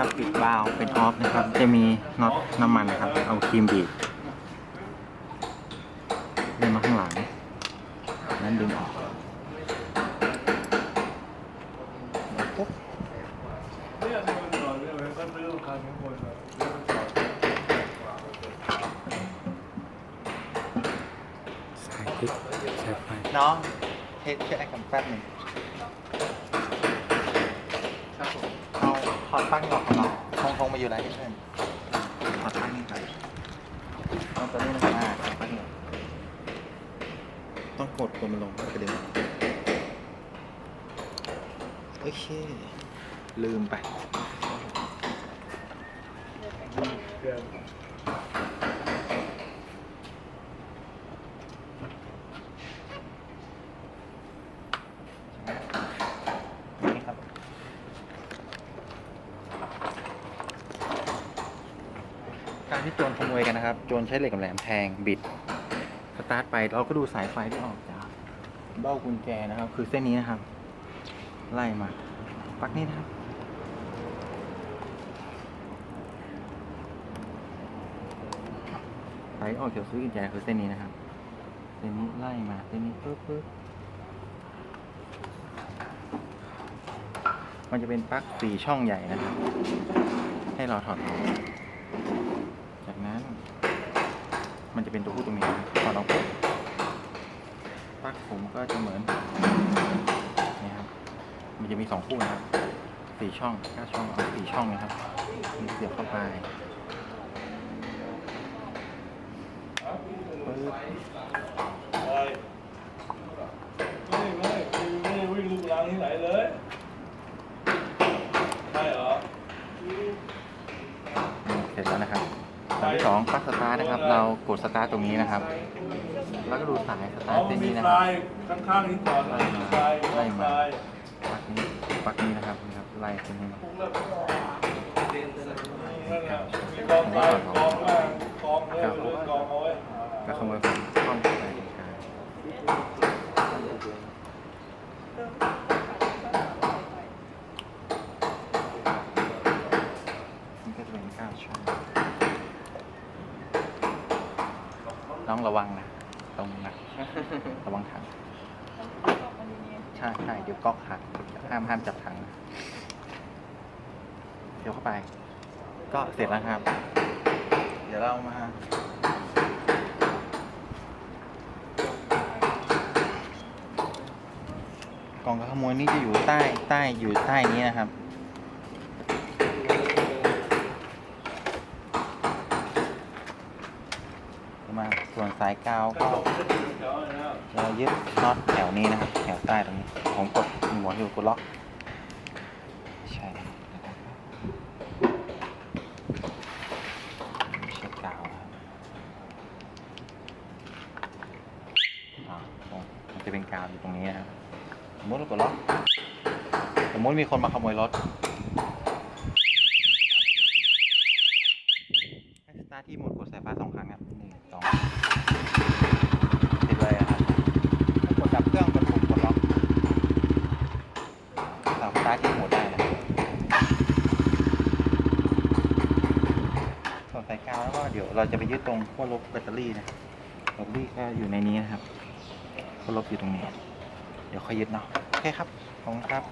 นะครับ ปิดวาล์วเป็นออฟนะครับ จะมีน็อตน้ำมันนะครับ เอาครีมบีบเล่นมาข้างหลัง นั้นดึงออกปุ๊บเนี่ยที่มันจอดเนี่ยมันก็ซื้อคันข้างบนอะแล้วมันจอดสายติ๊กสายไฟน้องเทสเช็คไอ้กันแป๊บหนึ่งครับผม พอตั้งหอกของเราะคงคงมาอยู่ไรที่เพื่อนพอตั้งนี่ไปเองตัวนี้นะครับอ่าถอดปลั๊กนี่อกต้องกดกดมันลงกระเด็นโอเค ลืมไปเดือน นี่ครับ การ ที่โจรขโมยกันนะครับ โจรใช้เหล็กแหลมแทงบิด สตาร์ทไปเราก็ดูสายไฟที่ออกจากเบ้ากุญแจนะครับ คือเส้นนี้นะครับ ไล่มาปักนี้นะครับสายออกจากสวิตช์กุญแจคือเส้นนี้นะครับเส้นนี้ไล่มาเส้นนี้ปึ๊บปึ๊บมันจะเป็นปลั๊กสี่ช่องใหญ่นะครับ ให้เราถอดออก นั้น มันจะเป็นตัวผู้ตรงนี้นะถอดออกปุ๊บปลั๊กผมก็จะเหมือนนี่ครับ มันจะมีสองคู่นะครับสี่ช่องเก้าช่องเอาสี่ช่องนะครับมันเสียบเข้าไปปึ๊บไม่ไม่ไม่ได้วิ่งลูกรังที่ไหนเลยใช่เหรอเสร็จแล้วนะครับ อันที่สองปลั๊กสตาร์ทนะครับ เรากดสตาร์ทตรงนี้นะครับ แล้วก็ดูสายสตาอ๋อร์ทมัเส้นนมีนี้นะทครับรายข้างๆที่จอดมันมีทรายไล่มาทรายปลั๊กนี้ปลั๊กนี้นะครับนะครับไล่เส้นนี้มา นั่นน่ะมีกองทรายกองล่างกองเลยเลยกองเอาไว้ ก็ขโมยผมข้อมไปตรงกลางนี่ก็จะเป็นก้าวช่อง ต้องระวังนะตรงนะระวังถังใช่ใช่เดี๋ยวก๊อกหักห้ามห้ามจับถังนะเดี๋ยวเข้าไป ก็เสร็จแล้วครับ เดี๋ยวเรามากล่องขโมยนี่จะอยู่ใต้ใต้อยู่ใต้นี้นะครับ มา ส่วนสายกาวก็เรายึดน็อตแถวนี้นะครับแถวใต้ตรงนี้ ผมกดหมวดอยู่กดล็อก ใช่นะครับเช็ดกาวครับอ่ามันจะเป็นกาวอยู่ตรงนี้นะครับสมมติเรากดล็อกสมมติมีคนมาขโมยรถ ให้สตาร์ทที่โหมดกดสายฟ้าสองครั้งครับหนึ่งสองติดเลยอะครับถ้ากดดับเครื่องกดปุ่มกดล็อกสามารถสตาร์ทที่โหมดได้นะส่วนสายกาวแล้วก็เดี๋ยวเราจะไปยึดตรงขั้วลบแบตเตอรี่นะแบตเตอรี่ก็อยู่ในนี้นะครับขั้วลบอยู่ตรงนี้ เดี๋ยวค่อยยึดเนาะโอเคครับขอบคุณครับ